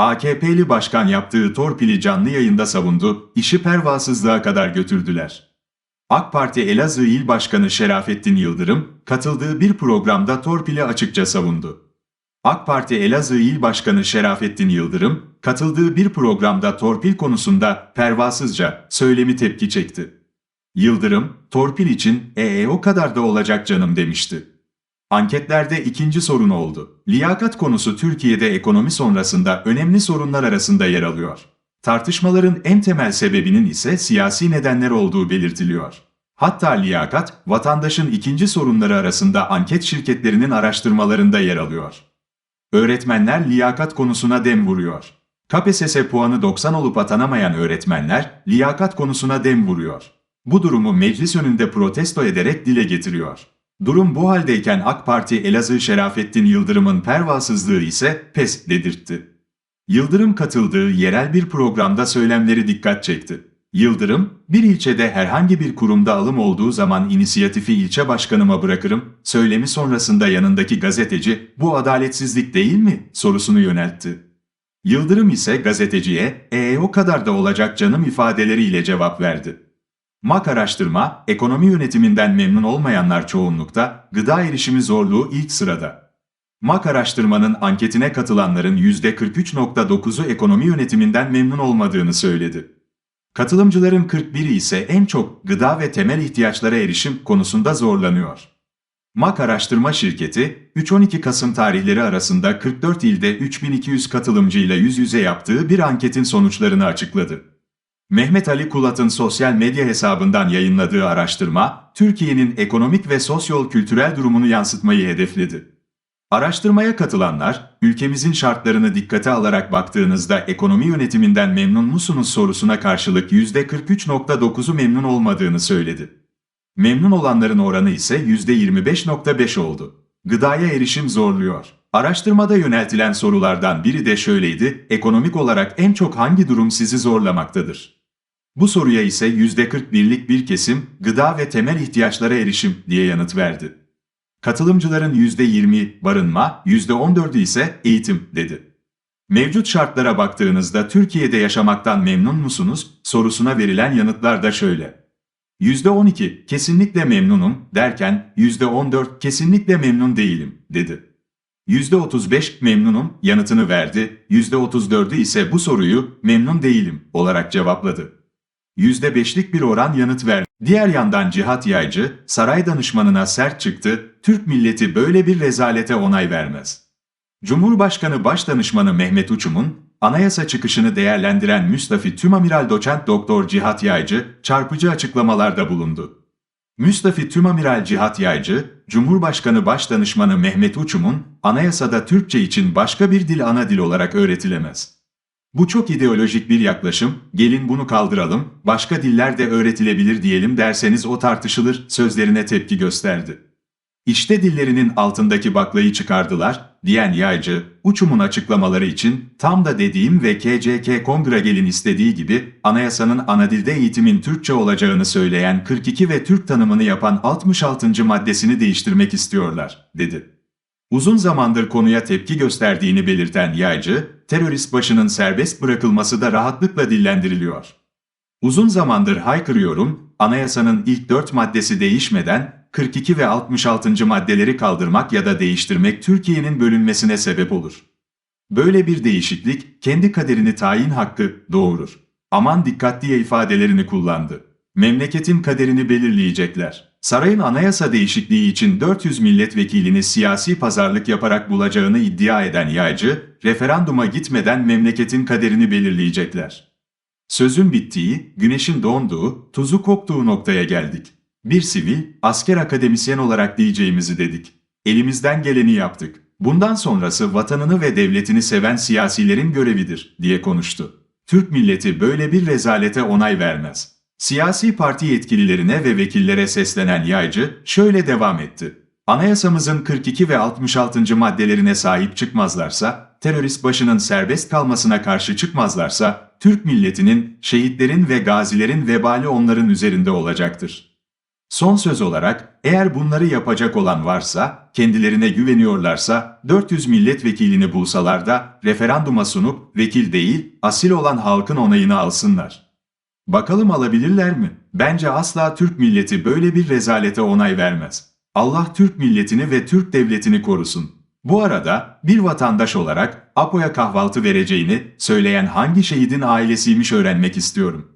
AKP'li başkan yaptığı torpili canlı yayında savundu, işi pervasızlığa kadar götürdüler. AK Parti Elazığ İl Başkanı Şerafettin Yıldırım, katıldığı bir programda torpili açıkça savundu. AK Parti Elazığ İl Başkanı Şerafettin Yıldırım, katıldığı bir programda torpil konusunda pervasızca söylemi tepki çekti. Yıldırım, torpil için ee o kadar da olacak canım demişti. Anketlerde ikinci sorun oldu. Liyakat konusu Türkiye'de ekonomi sonrasında önemli sorunlar arasında yer alıyor. Tartışmaların en temel sebebinin ise siyasi nedenler olduğu belirtiliyor. Hatta liyakat, vatandaşın ikinci sorunları arasında anket şirketlerinin araştırmalarında yer alıyor. Öğretmenler liyakat konusuna dem vuruyor. KPSS puanı 90 olup atanamayan öğretmenler liyakat konusuna dem vuruyor. Bu durumu meclis önünde protesto ederek dile getiriyor. Durum bu haldeyken AK Parti Elazığ Şerafettin Yıldırım'ın pervasızlığı ise pes dedirtti. Yıldırım katıldığı yerel bir programda söylemleri dikkat çekti. Yıldırım, bir ilçede herhangi bir kurumda alım olduğu zaman inisiyatifi ilçe başkanıma bırakırım, söylemi sonrasında yanındaki gazeteci, bu adaletsizlik değil mi, sorusunu yöneltti. Yıldırım ise gazeteciye, ee o kadar da olacak canım ifadeleriyle cevap verdi. MAK araştırma, ekonomi yönetiminden memnun olmayanlar çoğunlukta, gıda erişimi zorluğu ilk sırada. MAK araştırmanın anketine katılanların %43.9'u ekonomi yönetiminden memnun olmadığını söyledi. Katılımcıların 41'i ise en çok gıda ve temel ihtiyaçlara erişim konusunda zorlanıyor. MAK Araştırma Şirketi, 3-12 Kasım tarihleri arasında 44 ilde 3200 katılımcıyla yüz yüze yaptığı bir anketin sonuçlarını açıkladı. Mehmet Ali Kulat'ın sosyal medya hesabından yayınladığı araştırma, Türkiye'nin ekonomik ve sosyal-kültürel durumunu yansıtmayı hedefledi. Araştırmaya katılanlar, ülkemizin şartlarını dikkate alarak baktığınızda ekonomi yönetiminden memnun musunuz sorusuna karşılık %43.9'u memnun olmadığını söyledi. Memnun olanların oranı ise %25.5 oldu. Gıdaya erişim zorluyor. Araştırmada yöneltilen sorulardan biri de şöyleydi, ekonomik olarak en çok hangi durum sizi zorlamaktadır? Bu soruya ise %41'lik bir kesim, gıda ve temel ihtiyaçlara erişim diye yanıt verdi. Katılımcıların %20 barınma, %14'ü ise eğitim dedi. Mevcut şartlara baktığınızda Türkiye'de yaşamaktan memnun musunuz sorusuna verilen yanıtlar da şöyle. %12 kesinlikle memnunum derken %14 kesinlikle memnun değilim dedi. %35 memnunum yanıtını verdi, %34'ü ise bu soruyu memnun değilim olarak cevapladı. %5'lik bir oran yanıt verdi. Diğer yandan Cihat Yaycı, saray danışmanına sert çıktı, Türk milleti böyle bir rezalete onay vermez. Cumhurbaşkanı Başdanışmanı Mehmet Uçum'un, anayasa çıkışını değerlendiren Müstafi Tümamiral Doçent Doktor Cihat Yaycı, çarpıcı açıklamalarda bulundu. Müstafi Tümamiral Cihat Yaycı, Cumhurbaşkanı Başdanışmanı Mehmet Uçum'un, anayasada Türkçe için başka bir dil ana dil olarak öğretilemez. Bu çok ideolojik bir yaklaşım, gelin bunu kaldıralım, başka diller de öğretilebilir diyelim derseniz o tartışılır sözlerine tepki gösterdi. İşte dillerinin altındaki baklayı çıkardılar, diyen yaycı, uçumun açıklamaları için tam da dediğim ve KCK Kongregel'in istediği gibi anayasanın ana dilde eğitimin Türkçe olacağını söyleyen 42 ve Türk tanımını yapan 66. maddesini değiştirmek istiyorlar, dedi. Uzun zamandır konuya tepki gösterdiğini belirten yaycı, terörist başının serbest bırakılması da rahatlıkla dillendiriliyor. Uzun zamandır haykırıyorum, anayasanın ilk dört maddesi değişmeden 42 ve 66. maddeleri kaldırmak ya da değiştirmek Türkiye'nin bölünmesine sebep olur. Böyle bir değişiklik kendi kaderini tayin hakkı doğurur. Aman dikkat diye ifadelerini kullandı. Memleketin kaderini belirleyecekler. Sarayın anayasa değişikliği için 400 milletvekilini siyasi pazarlık yaparak bulacağını iddia eden yaycı, referanduma gitmeden memleketin kaderini belirleyecekler. Sözün bittiği, güneşin doğduğu, tuzu koktuğu noktaya geldik. Bir sivil, asker akademisyen olarak diyeceğimizi dedik. Elimizden geleni yaptık. Bundan sonrası vatanını ve devletini seven siyasilerin görevidir, diye konuştu. Türk milleti böyle bir rezalete onay vermez. Siyasi parti yetkililerine ve vekillere seslenen yaycı şöyle devam etti. Anayasamızın 42 ve 66. maddelerine sahip çıkmazlarsa, terörist başının serbest kalmasına karşı çıkmazlarsa, Türk milletinin, şehitlerin ve gazilerin vebali onların üzerinde olacaktır. Son söz olarak eğer bunları yapacak olan varsa, kendilerine güveniyorlarsa 400 milletvekilini bulsalar da referanduma sunup vekil değil, asil olan halkın onayını alsınlar. Bakalım alabilirler mi? Bence asla Türk milleti böyle bir rezalete onay vermez. Allah Türk milletini ve Türk devletini korusun. Bu arada bir vatandaş olarak Apo'ya kahvaltı vereceğini söyleyen hangi şehidin ailesiymiş öğrenmek istiyorum.